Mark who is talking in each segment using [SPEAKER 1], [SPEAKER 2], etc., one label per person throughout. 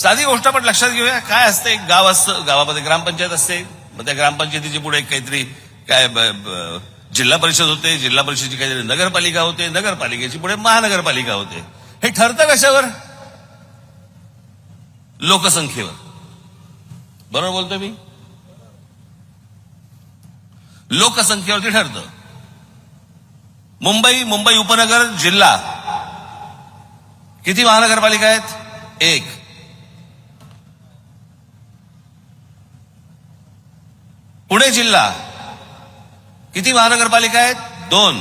[SPEAKER 1] साधी गोष्ट आपण लक्षात घेऊया. काय असते? एक गाव असतं. गावामध्ये ग्रामपंचायत असते. मग त्या ग्रामपंचायतीच्या पुढे काहीतरी काय जिल्हा परिषद होते. जिल्हा परिषदेची काहीतरी नगरपालिका होते. नगरपालिकेची पुढे महानगरपालिका होते. हे ठरतं कशावर? लोकसंख्येवर. बरोबर बोलतोय मी? लोकसंख्येवरती ठरतं. मुंबई मुंबई उपनगर जिल्हा. किती महानगरपालिका आहेत? एक. पुणे जिल्हा. किती महानगरपालिका आहेत? दोन.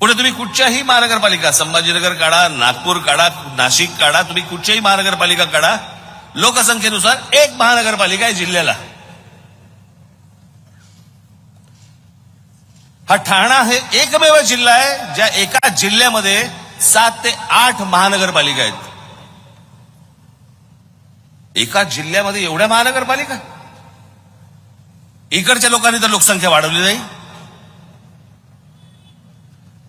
[SPEAKER 1] पुढे तुम्ही कुठच्याही महानगरपालिका संभाजीनगर काढा नागपूर काढा नाशिक काढा तुम्ही कुठच्याही महानगरपालिका काढा लोकसंख्येनुसार एक महानगरपालिका आहे जिल्ह्याला. हा ठाणा हे एकमेव जिल्हा आहे ज्या एका जिल्ह्यामध्ये सात ते आठ महानगरपालिका आहेत. एका जिल्ह्यामध्ये एवढ्या महानगरपालिका? इकडच्या लोकांनी तर लोकसंख्या वाढवली नाही.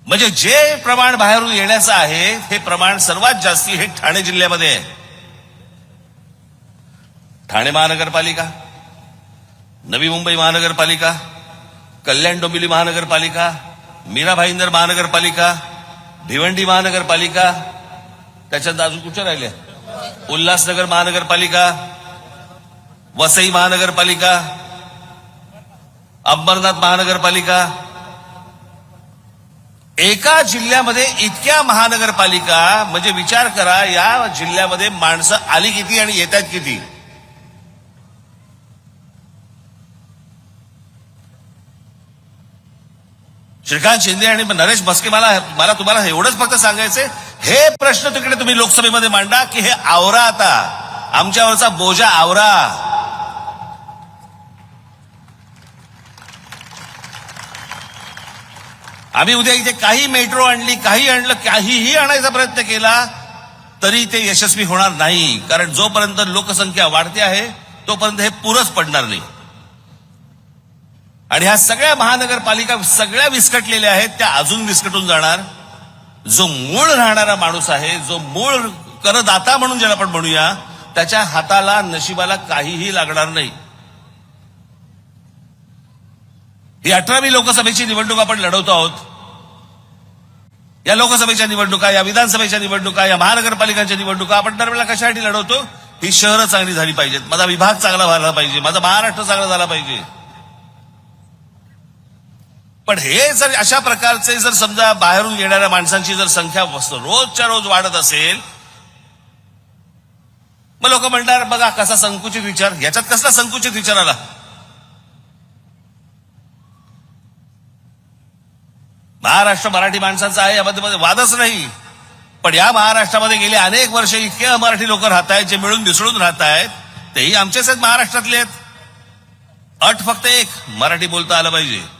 [SPEAKER 1] म्हणजे जे प्रमाण बाहेरून येण्याचं आहे हे प्रमाण सर्वात जास्ती हे ठाणे जिल्ह्यामध्ये आहे. ठाणे महानगरपालिका नवी मुंबई महानगरपालिका कल्याण डोंबिवली महानगरपालिका मीरा भाईंदर महानगरपालिका भिवंडी महानगरपालिका त्याच्यात अजून कुठं राहिल्या उल्हासनगर महानगरपालिका वसई महानगरपालिका अंबरनाथ महानगरपालिका एका जिल्ह्यामध्ये इतक्या महानगरपालिका म्हणजे विचार करा या जिल्ह्यामध्ये माणसं आली किती आणि येतात किती? श्रीकांत शिंदे आणि नरेश भस्के मला मला तुम्हाला एवढंच फक्त सांगायचंय हे प्रश्न तिकडे तुम्ही लोकसभेमध्ये मांडा की हे आवरा आता. आमच्यावरचा बोजा आवरा. आम्ही उद्या इथे काही मेट्रो आणली काही आणलं काहीही आणायचा प्रयत्न केला तरी ते यशस्वी होणार नाही. कारण जोपर्यंत लोकसंख्या वाढते आहे तोपर्यंत हे पुरच पडणार नाही. आणि ह्या सगळ्या महानगरपालिका सगळ्या विस्कटलेल्या आहेत त्या अजून विस्कटून जाणार. जो मूळ राहणारा माणूस आहे जो मूळ करदाता म्हणून ज्याला आपण म्हणूया त्याच्या हाताला नशिबाला काहीही लागणार नाही. ही अठरावी लोकसभेची निवडणूक आपण लढवतो आहोत. या लोकसभेच्या निवडणुका या विधानसभेच्या निवडणुका या महानगरपालिकांच्या निवडणुका आपण दरवेळेला कशासाठी लढवतो? ही शहरं चांगली झाली पाहिजेत. माझा विभाग चांगला झाला पाहिजे. माझा महाराष्ट्र चांगला झाला पाहिजे. पण हे जर अशा प्रकारचे जर समजा बाहेरून येणाऱ्या माणसांची जर संख्या रोजच्या रोज वाढत असेल मग लोक म्हणणार बघा कसा संकुचित विचार. याच्यात कसला संकुचित विचार आला? महाराष्ट्र मराठी माणसांचा आहे यामध्ये वादच नाही. पण या महाराष्ट्रामध्ये गेले अनेक वर्ष इतके मराठी लोक राहत आहेत जे मिळून मिसळून राहत आहेत तेही आमचेच आहेत महाराष्ट्रातले आहेत. अट फक्त एक मराठी बोलता आलं पाहिजे.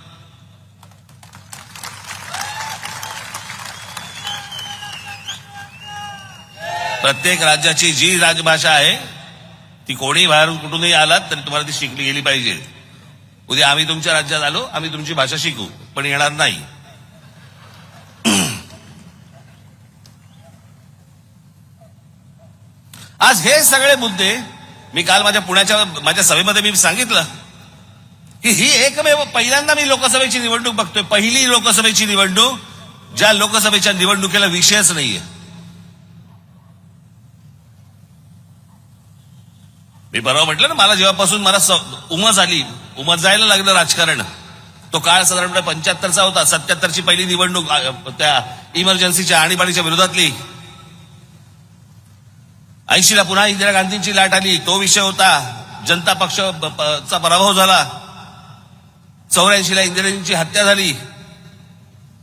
[SPEAKER 1] प्रत्येक राज्याची जी राजभाषा आहे ती कोणी बाहेरून कुठूनही आलात तरी तुम्हाला ती शिकली गेली पाहिजे. उद्या आम्ही तुमच्या राज्यात आलो आम्ही तुमची भाषा शिकू पण येणार नाही. आज हे सगळे मुद्दे मी काल माझ्या पुण्याच्या माझ्या सभेमध्ये मी सांगितलं की ही एकमेव पहिल्यांदा मी लोकसभेची निवडणूक बघतोय. पहिली लोकसभेची निवडणूक ज्या लोकसभेच्या निवडणुकीला विषयच नाहीये. मी परवा म्हटलं ना मला जेव्हापासून मला उमज आली उमज जायला लागलं राजकारण. तो काळ साधारणपणे पंच्याहत्तरचा होता सत्याहत्तरची पहिली निवडणूक त्या इमर्जन्सीच्या आणीबाणीच्या विरोधातली. ऐंशीला पुन्हा इंदिरा गांधींची लाट आली तो विषय होता. जनता पक्ष प- चा पराभव झाला. चौऱ्याऐंशीला इंदिराजींची हत्या झाली.